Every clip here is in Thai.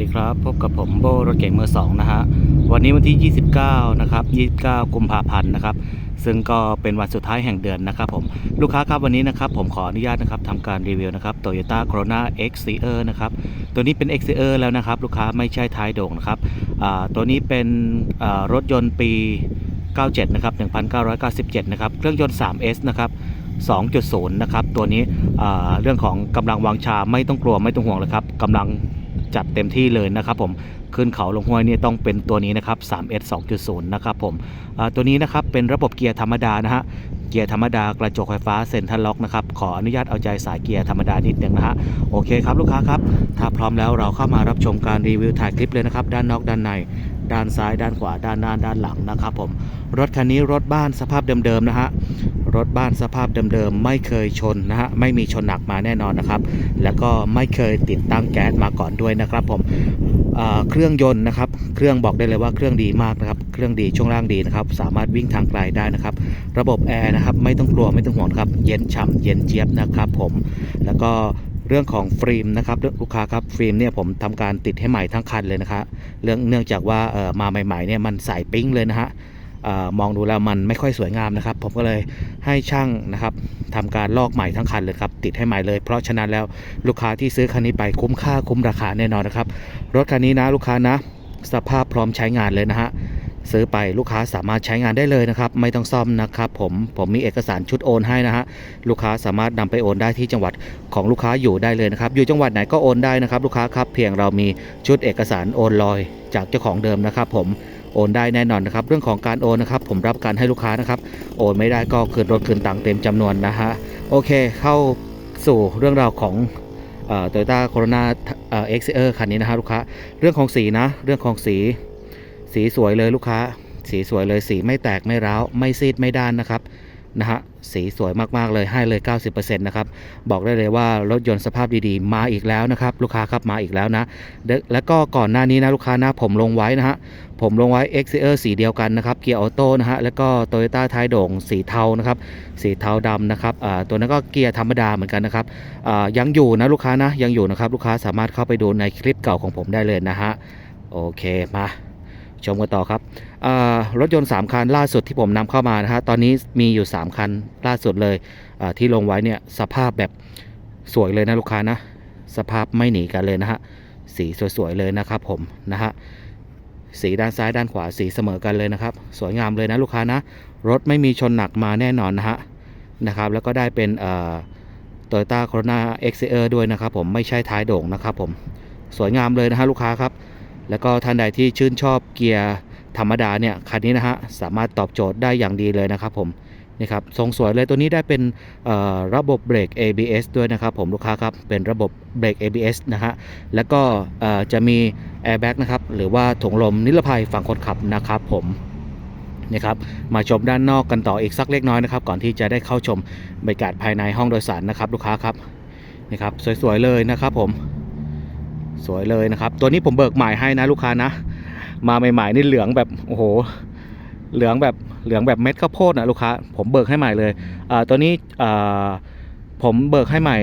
ดีครับ พบกับผมโบรถเก่งมือสองนะฮะ วันนี้วันที่ 29 นะครับ 29 กุมภาพันธ์นะครับ ซึ่งก็เป็นวันสุดท้ายแห่งเดือนนะครับผม ลูกค้าครับวันนี้นะครับผมขออนุญาตนะครับทำการรีวิวนะครับ Toyota Corona X c r นะครับ ตัวนี้เป็น X c r แล้วนะครับ ลูกค้าไม่ใช่ท้ายโด่งนะครับ ตัวนี้เป็นรถยนต์ปี 97 นะครับ 1997 นะครับ เครื่องยนต์ 3S นะครับ2.0 นะครับ ตัวนี้เรื่องของกำลังวางชาไม่ต้องกลัวไม่ต้องห่วงเลยครับกำลัง จัดเต็มที่เลยนะครับผมขึ้นเขาลงห้วยนี่ต้องเป็นตัวนี้นะครับ 3S 2.0 นะครับผมอ่าตัวนี้นะครับเป็นระบบเกียร์ธรรมดานะฮะเกียร์ธรรมดากระจกไฟฟ้าเซ็นทรัลล็อกนะครับขออนุญาตเอาใจสายเกียร์ธรรมดานิดนึงนะฮะโอเคครับลูกค้าครับถ้าพร้อมแล้วเราเข้ามารับชมการรีวิวถ่ายคลิปเลยนะครับด้านนอกด้านใน ด้านซ้ายด้านขวาด้านหน้าด้านหลังนะครับผมรถคันนี้รถบ้านสภาพเดิมๆนะฮะ รถบ้านสภาพเดิมๆไม่เคยชนนะฮะไม่มีชนหนักมาแน่นอนนะครับ แล้วก็ไม่เคยติดตั้งแก๊สมาก่อนด้วยนะครับ ผมเครื่องยนต์นะครับ เครื่องบอกได้เลยว่าเครื่องดีมากนะครับ เครื่องดีช่วงล่างดีนะครับ สามารถวิ่งทางไกลได้นะครับ ระบบแอร์นะครับไม่ต้องกลัวไม่ต้องห่วงครับ เย็นฉ่ำเย็นเจี๊ยบนะครับผม แล้วก็เรื่องของฟิล์มนะครับลูกค้าครับฟิล์มเนี่ยผมทำการติดให้ใหม่ทั้งคันเลยนะครับเรื่องเนื่องจากว่าเออมาใหม่ๆเนี่ยมันใสปิ้งเลยนะฮะ อมองดูแล้วมันไม่ค่อยสวยงามนะครับ ผมก็เลยให้ช่างนะครับทำการลอกใหม่ทั้งคันเลยครับติดให้ใหม่เลย เพราะฉะนั้นแล้วลูกค้าที่ซื้อคันนี้ไปคุ้มค่าคุ้มราคาแน่นอนนะครับ รถคันนี้นะลูกค้านะ สภาพพร้อมใช้งานเลยนะฮะซื้อไปลูกค้าสามารถใช้งานได้เลยนะครับ ไม่ต้องซ่อมนะครับผมผมมีเอกสารชุดโอนให้นะฮะลูกค้าสามารถนำไปโอนได้ที่จังหวัดของลูกค้าอยู่ได้เลยนะครับ อยู่จังหวัดไหนก็โอนได้นะครับ ลูกค้าครับเพียงเรามีชุดเอกสารโอนลอย จากเจ้าของเดิมนะครับผม โอนได้แน่นอนนะครับ เรื่องของการโอนนะครับ ผมรับการให้ลูกค้านะครับ โอนไม่ได้ก็คืนรถคืนตังค์เต็มจำนวนนะฮะโอเคเข้าสู่เรื่องราวของโตโยต้าโคโรนาเอ็กซ์เอคันนี้นะฮะลูกค้า เรื่องของสีนะ เรื่องของสีสีสวยเลยลูกค้า สีสวยเลยสีไม่แตกไม่ร้าว ไม่ซีดไม่ด้านนะครับ นะฮะสีสวยมากๆเลยให้เลย 90%นะครับบอกได้เลยว่ารถยนต์สภาพดีๆ มาอีกแล้วนะครับลูกค้าครับมาอีกแล้วนะแล้วก็ก่อนหน้านี้นะลูกค้านะผมลงไว้นะฮะผมลงไว้ x อ r สีเดียวกันนะครับเกียร์ออโต้นะฮะแล้วก็ Toyota ท้ายโด่งสีเทานะครับสีเทาดำนะครับตัวนั้นก็เกียร์ธรรมดาเหมือนกันนะครับยังอยู่นะลูกค้านะยังอยู่นะครับลูกค้าสามารถเข้าไปดูในคลิปเก่าของผมได้เลยนะฮะโอเคมา ชมกันต่อครับรถยนต์ 3 คันล่าสุดที่ผมนำเข้ามานะฮะตอนนี้มีอยู่ 3 คันล่าสุดเลยที่ลงไว้เนี่ยสภาพแบบสวยเลยนะลูกค้านะ สภาพไม่หนีกันเลยนะฮะสีสวยๆเลยนะครับผมนะฮะสีด้านซ้ายด้านขวาสีเสมอกันเลยนะครับ สวยงามเลยนะลูกค้านะ รถไม่มีชนหนักมาแน่นอนนะฮะนะครับ แล้วก็ได้เป็นเอ่อ Toyota Corona X r ด้วยนะครับผมไม่ใช่ท้ายโด่งนะครับผมสวยงามเลยนะฮะลูกค้าครับ แล้วก็ท่านใดที่ชื่นชอบเกียร์ธรรมดาเนี่ยคันนี้นะฮะสามารถตอบโจทย์ได้อย่างดีเลยนะครับผมนี่ครับทรงสวยเลยตัวนี้ได้เป็นระบบเบรก ABS ด้วยนะครับผมลูกค้าครับเป็นระบบเบรก ABS นะฮะแล้วก็จะมี Airbag นะครับหรือว่าถุงลมนิรภัยฝั่งคนขับนะครับผมนี่ครับมาชมด้านนอกกันต่ออีกสักเล็กน้อยนะครับก่อนที่จะได้เข้าชมบรรยากาศภายในห้องโดยสารนะครับลูกค้าครับนี่ครับสวยๆเลยนะครับผม สวยเลยนะครับ ตัวนี้ผมเบิกใหม่ให้นะลูกค้านะ มาใหม่ๆนี่เหลืองแบบโอ้โห เหลืองแบบเหลืองแบบเม็ดข้าวโพดนะลูกค้า ผมเบิกให้ใหม่เลยอ่าตัวนี้อ่าผมเบิกให้ใหม่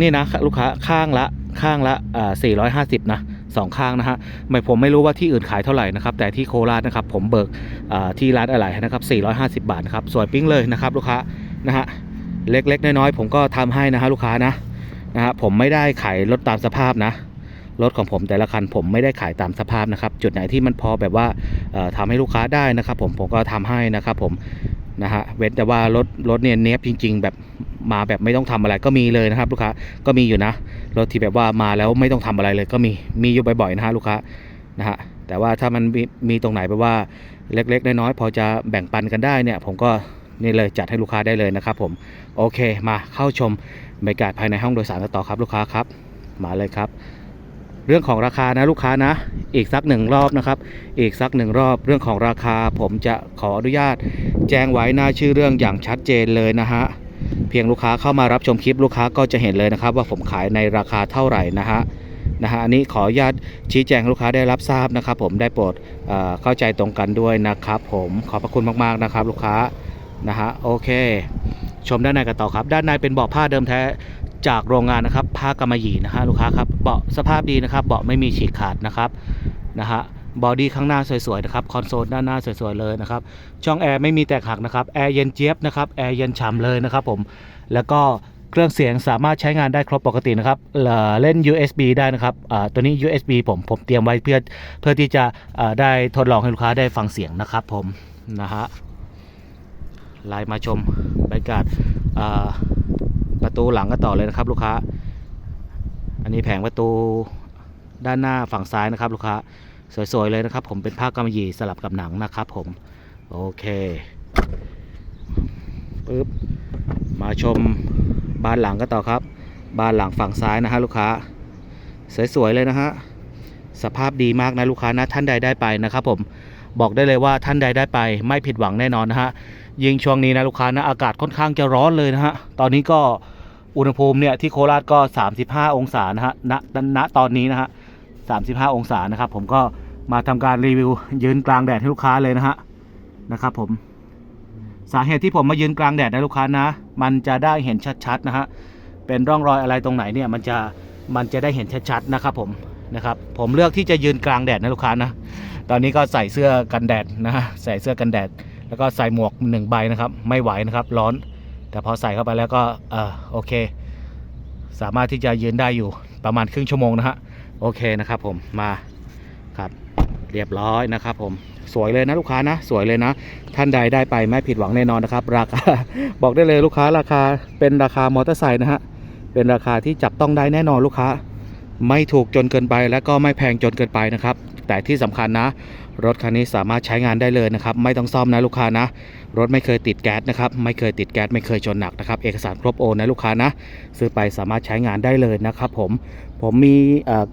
นี่นะลูกค้าข้างละข้างละอ่า450นะสองข้างนะฮะไม่ผมไม่รู้ว่าที่อื่นขายเท่าไหร่นะครับ แต่ที่โคราชนะครับ ผมเบิกอ่าที่ร้านอะไรนะครับ450 บาทนะครับสวยปิ้งเลยนะครับ ลูกค้านะฮะเล็กๆน้อยๆผมก็ทำให้นะฮะลูกค้านะนะฮะผมไม่ได้ขายรถตามสภาพนะ รถของผมแต่ละคันผมไม่ได้ขายตามสภาพนะครับ จุดไหนที่มันพอแบบว่าเอ่อทำให้ลูกค้าได้นะครับผมผมก็ทำให้นะครับผมนะฮะเว้นแต่ว่ารถรถเนี่ยเนี้ยบจริง ๆ แบบมาแบบไม่ต้องทำอะไรก็มีเลยนะครับ ลูกค้าก็มีอยู่นะรถที่แบบว่ามาแล้วไม่ต้องทำอะไรเลยก็มีมีอยู่บ่อยๆนะฮะลูกค้านะฮะแต่ว่าถ้ามันมีมีตรงไหนแบบว่าเล็กๆน้อยๆพอจะแบ่งปันกันได้เนี่ย ผมก็นี่เลยจัดให้ลูกค้าได้เลยนะครับผมโอเคมาเข้าชมบรรยากาศภายในห้องโดยสารกันต่อครับลูกค้าครับ มาเลยครับ เรื่องของราคานะลูกค้านะ อีกสักหนึ่งรอบนะครับ อีกสักหนึ่งรอบเรื่องของราคา ผมจะขออนุญาต แจ้งไว้หน้าชื่อเรื่องอย่างชัดเจนเลยนะฮะเพียงลูกค้าเข้ามารับชมคลิปลูกค้าก็จะเห็นเลยนะครับ ว่าผมขายในราคาเท่าไหร่นะฮะนะฮะอันนี้ขออนุญาตชี้แจงลูกค้าได้รับทราบนะครับ ผมได้โปรดเเข้าใจตรงกันด้วยนะครับ ผมขอบพระคุณมากๆนะครับ ลูกค้านะฮะโอเค ชมด้านในกันต่อครับ ด้านในเป็นเบาะผ้าเดิมแท้ จากโรงงานนะครับผ้ากำมะหยี่นะฮะลูกค้าครับเบาะสภาพดีนะครับเบาะไม่มีฉีกขาดนะครับนะฮะบอดี้ข้างหน้าสวยๆนะครับคอนโซลด้านหน้าสวยๆเลยนะครับช่องแอร์ไม่มีแตกหักนะครับแอร์เย็นเจี๊ยบนะครับแอร์เย็นฉ่ำเลยนะครับผมแล้วก็เครื่องเสียงสามารถใช้งานได้ครบปกตินะครับเล่น USB ได้นะครับตัวนี้ USB ผมผมเตรียมไว้เพื่อเพื่อที่จะได้ทดลองให้ลูกค้าได้ฟังเสียงนะครับผมนะฮะไลน์มาชมบรรยากาศอ่า ตูหลังก็ต่อเลยนะครับลูกค้า อันนี้แผงประตูด้านหน้าฝั่งซ้ายนะครับ ลูกค้า สวยๆเลยนะครับ ผมเป็นผ้ากำมะหยี่สลับกับหนังนะครับ ผมโอเคปึ๊บมาชมบานหลังก็ต่อครับ บานหลังฝั่งซ้ายนะฮะลูกค้า สวยๆเลยนะฮะสภาพดีมากนะลูกค้านะท่านใดได้ไปนะครับ ผมบอกได้เลยว่าท่านใดได้ไปไม่ผิดหวังแน่นอนนะฮะยิ่งช่วงนี้นะลูกค้านะอากาศค่อนข้างจะร้อนเลยนะฮะตอนนี้ก็ อุณหภูมิเนี่ยที่โคราชก็ 35 องศานะฮะณณตอนนี้นะฮะ35 องศานะครับ ผมก็มาทำการรีวิวยืนกลางแดดให้ลูกค้าเลยนะฮะนะครับ ผมสาเหตุที่ผมมายืนกลางแดดนะลูกค้านะ มันจะได้เห็นชัดๆนะฮะเป็นร่องรอยอะไรตรงไหนเนี่ยมันจะมันจะได้เห็นชัดๆนะครับ ผมนะครับผมเลือกที่จะยืนกลางแดดนะลูกค้านะ ตอนนี้ก็ใส่เสื้อกันแดดนะฮะใส่เสื้อกันแดด แล้วก็ใส่หมวกหนึ่งใบนะครับ ไม่ไหวนะครับ ร้อน แต่พอใส่เข้าไปแล้วก็เออโอเค สามารถที่จะยืนได้อยู่ประมาณครึ่งชั่วโมงนะฮะโอเคนะครับผมมาครับเรียบร้อยนะครับผมสวยเลยนะลูกค้านะ สวยเลยนะ ท่านใดได้ไปไม่ผิดหวังแน่นอนนะครับ ราคาบอกได้เลยลูกค้าราคาเป็นราคามอเตอร์ไซค์นะฮะเป็นราคาที่จับต้องได้แน่นอนลูกค้า ไม่ถูกจนเกินไปและก็ไม่แพงจนเกินไปนะครับ แต่ที่สำคัญนะ รถคันนี้สามารถใช้งานได้เลยนะครับ ไม่ต้องซ่อมนะลูกค้านะ รถไม่เคยติดแก๊สนะครับ ไม่เคยติดแก๊สไม่เคยชนหนักนะครับ เอกสารครบโอนนะลูกค้านะ ซื้อไปสามารถใช้งานได้เลยนะครับผม ผมมี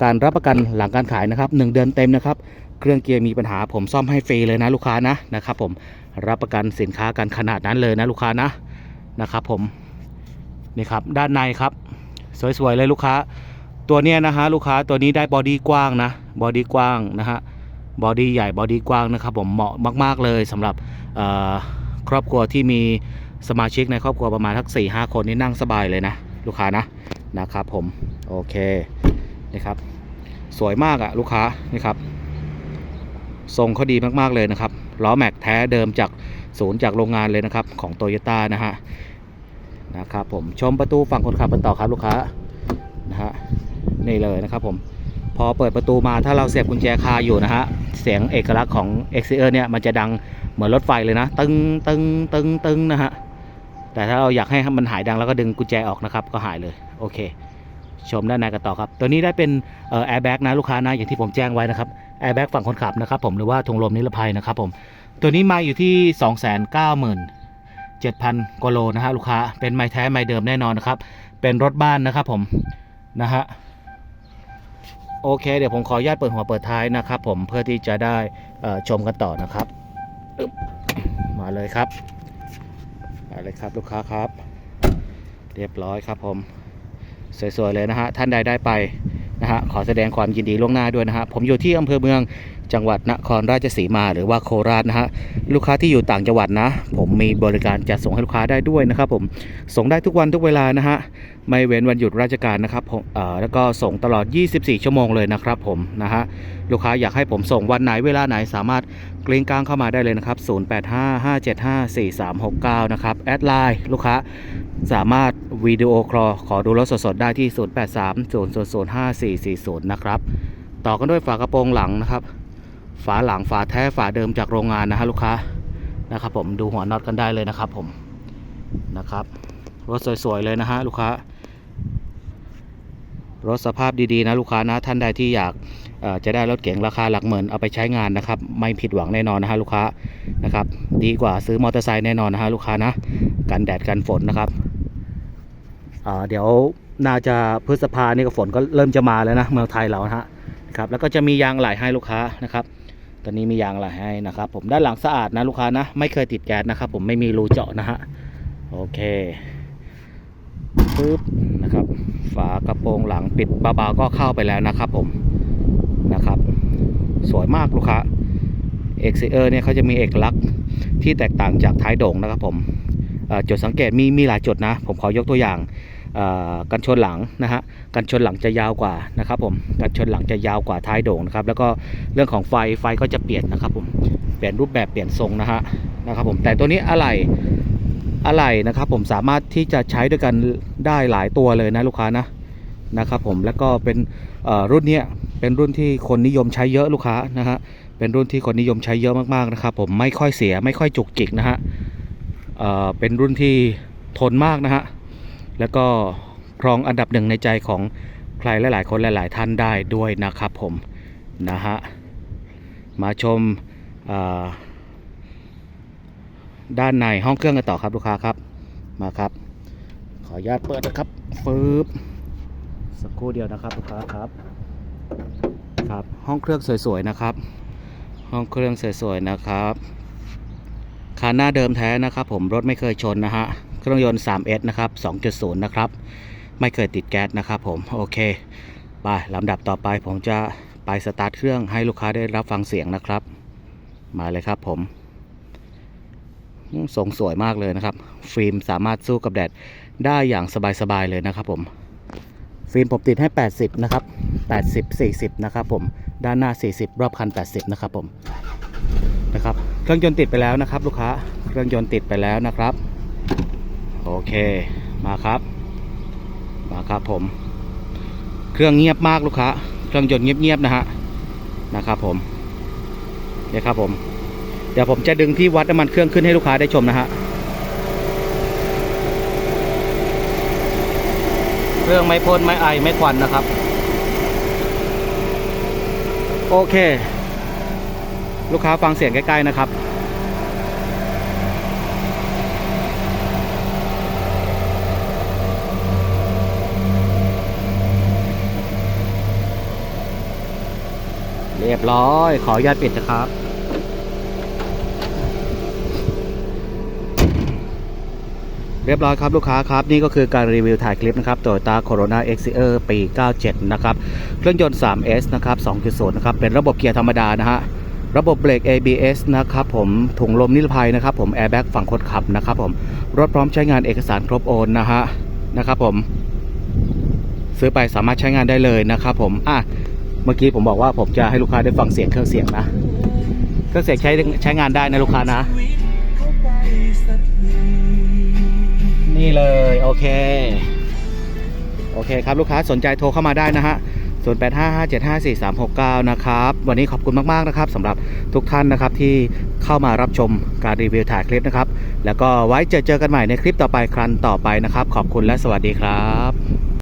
การรับประกันหลังการขายนะครับ 1 เดือนเต็มนะครับ เครื่องเกียร์มีปัญหาผมซ่อมให้ฟรีเลยนะลูกค้านะนะครับ ผม รับประกันสินค้ากันขนาดนั้นเลยนะลูกค้านะนะครับผม นี่ครับด้านในครับ สวยๆเลยลูกค้า ตัวเนี้ยนะฮะลูกค้าตัวนี้ได้บอดี้กว้างนะ บอดี้กว้างนะฮะ บอดี้ใหญ่บอดี้กว้างนะครับผมเหมาะมาก ๆ เลยสำหรับครอบครัวที่มีสมาชิกในครอบครัวประมาณทักสี่ห้าคนนี่นั่งสบายเลยนะ ลูกค้านะนะครับผมโอเคนี่ครับสวยมากอะลูกค้านี่ครับทรงเขาดีมากๆเลยนะครับล้อแม็กแท้เดิมจากศูนย์จากโรงงานเลยนะครับของโตโยต้านะฮะนะครับผมชมประตูฝั่งคนขับกันต่อครับลูกค้านะฮะนี่เลยนะครับผม พอเปิดประตูมาถ้าเราเสียบกุญแจคาอยู่นะฮะ เสียงเอกลักษณ์ของ x อ r เนี่ยมันจะดังเหมือนรถไฟเลยนะ ตึงตึงตึงตึงนะฮะ แต่ถ้าเราอยากให้มันหายดังแล้วก็ดึงกุญแจออกนะครับ ก็หายเลยโอเค ชมด้านในกันต่อครับ ตัวนี้ได้เป็นแอร์แบ็กนะลูกค้านะอย่างที่ผมแจ้งไว้นะครับแอร์แบ็กฝั่งคนขับนะครับผมหรือว่าถุงลมนิรภัยนะครับผมตัวนี้มาอยู่ที่2 9 7 0 0 0กว่าโลนะฮะลูกค้าเป็นไม้แท้ไม้เดิมแน่นอนนะครับ เป็นรถบ้านนะครับผมนะฮะ โอเค เดี๋ยวผมขออนุญาตเปิดหัวเปิดท้ายนะครับ ผมเพื่อที่จะได้ชมกันต่อนะครับอึ๊บมาเลยครับมาเลยครับลูกค้าครับ เรียบร้อยครับผม สวยๆเลยนะฮะท่านใดได้ไป นะฮะขอแสดงความยินดีล่วงหน้าด้วยนะฮะผมอยู่ที่อำเภอเมืองจังหวัดนครราชสีมาหรือว่าโคราชนะฮะลูกค้าที่อยู่ต่างจังหวัดนะ ผมมีบริการจัดส่งให้ลูกค้าได้ด้วยนะครับผมส่งได้ทุกวันทุกเวลานะฮะไม่เว้นวันหยุดราชการนะครับผมเอ่อแล้วก็ส่งตลอด 24 ชั่วโมงเลยนะครับผมนะฮะลูกค้าอยากให้ผมส่งวันไหนเวลาไหนสามารถกลิ้งกลางเข้ามาได้เลยนะครับ 0855754369 นะครับแอดไลน์ลูกค้าสามารถ วิดีโอคลอขอดูรถสดๆ ได้ที่ 0830005440 นะครับ ต่อกันด้วยฝากระโปรงหลังนะครับ ฝาหลังฝาแท้ฝาเดิมจากโรงงานนะฮะลูกค้านะครับผมดูหัวน็อตกันได้เลยนะครับผมนะครับรถสวยๆเลยนะฮะลูกค้ารถสภาพดีๆนะลูกค้านะท่านใดที่อยากเอ่อจะได้รถเก๋งราคาหลักหมื่นเอาไปใช้งานนะครับ ไม่ผิดหวังแน่นอนนะฮะลูกค้านะครับ ดีกว่าซื้อมอเตอร์ไซค์แน่นอนนะฮะลูกค้านะ กันแดดกันฝนนะครับ เดี๋ยวน่าจะพฤษภาเนี่ก็ฝนก็เริ่มจะมาแล้วนะเมืองไทยเราฮะครับแล้วก็จะมียางไหลให้ลูกค้านะครับตอนนี้มียางไหลให้นะครับ ผมด้านหลังสะอาดนะลูกค้านะไม่เคยติดแก๊สนะครับ ผมไม่มีรูเจาะนะฮะโอเคปึ๊บนะครับ ฝากระโปรงหลังปิดเบาๆก็เข้าไปแล้วนะครับ ผมนะครับ สวยมากลูกค้า x อ r เอร์เนี่ยเขาจะมีเอกลักษณ์ที่แตกต่างจากท้ายโด่งนะครับ ผมจุดสังเกตมีมีหลายจุดนะ ผมขอยกตัวอย่าง กันชนหลังนะฮะกันชนหลังจะยาวกว่านะครับผมกันชนหลังจะยาวกว่าท้ายโด่งนะครับแล้วก็เรื่องของไฟไฟก็จะเปลี่ยนนะครับผมเปลี่ยนรูปแบบเปลี่ยนทรงนะฮะนะครับผมแต่ตัวนี้อะไหล่อะไหล่นะครับผมสามารถที่จะใช้ด้วยกันได้หลายตัวเลยนะลูกค้านะนะครับผมแล้วก็เป็นรุ่นเนี้ยเป็นรุ่นที่คนนิยมใช้เยอะลูกค้านะฮะเป็นรุ่นที่คนนิยมใช้เยอะมากๆนะครับผมไม่ค่อยเสียไม่ค่อยจุกจิกนะฮะเเป็นรุ่นที่ทนมากนะฮะ แล้วก็ครองอันดับหนึ่งในใจของใครหลายๆ คนหลาย ๆ ท่านได้ด้วยนะครับผมนะฮะมาชมด้านในห้องเครื่องกันต่อครับลูกค้าครับมาครับ ขออนุญาตเปิดนะครับฟืบสักครู่เดียวนะครับลูกค้าครับครับห้องเครื่องสวยๆนะครับ ห้องเครื่องสวยๆนะครับคันหน้าเดิมแท้นะครับ ผมรถไม่เคยชนนะฮะ เครื่องยนต์ 3S นะครับ 2.0 นะครับ ไม่เคยติดแก๊สนะครับผม โอเค ไปลำดับต่อไปผมจะไปสตาร์ทเครื่องให้ลูกค้าได้รับฟังเสียงนะครับ มาเลยครับผมอืมทรงสวยมากเลยนะครับ ฟิล์มสามารถสู้กับแดดได้อย่างสบายๆเลยนะครับผม ฟิล์มผมติดให้ 80 นะครับ 80 40 นะครับผม ด้านหน้า 40 รอบคัน 80 นะครับผม นะครับ เครื่องยนต์ติดไปแล้วนะครับ ลูกค้า เครื่องยนต์ติดไปแล้วนะครับ โอเคมาครับ มาครับผม เครื่องเงียบมากลูกค้า เครื่องยนต์เงียบๆนะฮะนะครับผมเนี่ยครับผม เดี๋ยวผมจะดึงที่วัดน้ำมันเครื่องขึ้นให้ลูกค้าได้ชมนะฮะเครื่องไม่พ่นไม่ไอไม่ควันนะครับ โอเค ลูกค้าฟังเสียงใกล้ๆนะครับ เรียบร้อย ขออนุญาตปิดนะครับ เรียบร้อยครับลูกค้าครับ นี่ก็คือการรีวิวถ่ายคลิปนะครับ Toyota Corona Exia ปี 97 นะครับ เครื่องยนต์ 3S นะครับ 2.0 นะครับ เป็นระบบเกียร์ธรรมดานะฮะระบบเบรก ABS นะครับผมถุงลมนิรภัยนะครับผมแอร์แบ็กฝั่งคนขับนะครับผมรถพร้อมใช้งานเอกสารครบโอนนะฮะนะครับผมซื้อไปสามารถใช้งานได้เลยนะครับผมอะ เมื่อกี้ผมบอกว่าผมจะให้ลูกค้าได้ฟังเสียงเครื่องเสียงนะเครื่องเสียงใช้ใช้งานได้นะลูกค้านะ นี่เลยโอเคโอเคครับลูกค้าสนใจโทรเข้ามาได้นะฮะ0855754369 นะครับ วันนี้ขอบคุณมาก ๆ นะครับสำหรับทุกท่านนะครับที่เข้ามารับชมการรีวิวถ่ายคลิปนะครับ แล้วก็ไว้เจอเจอกันใหม่ในคลิปต่อไปครั้นต่อไปนะครับ ขอบคุณและสวัสดีครับ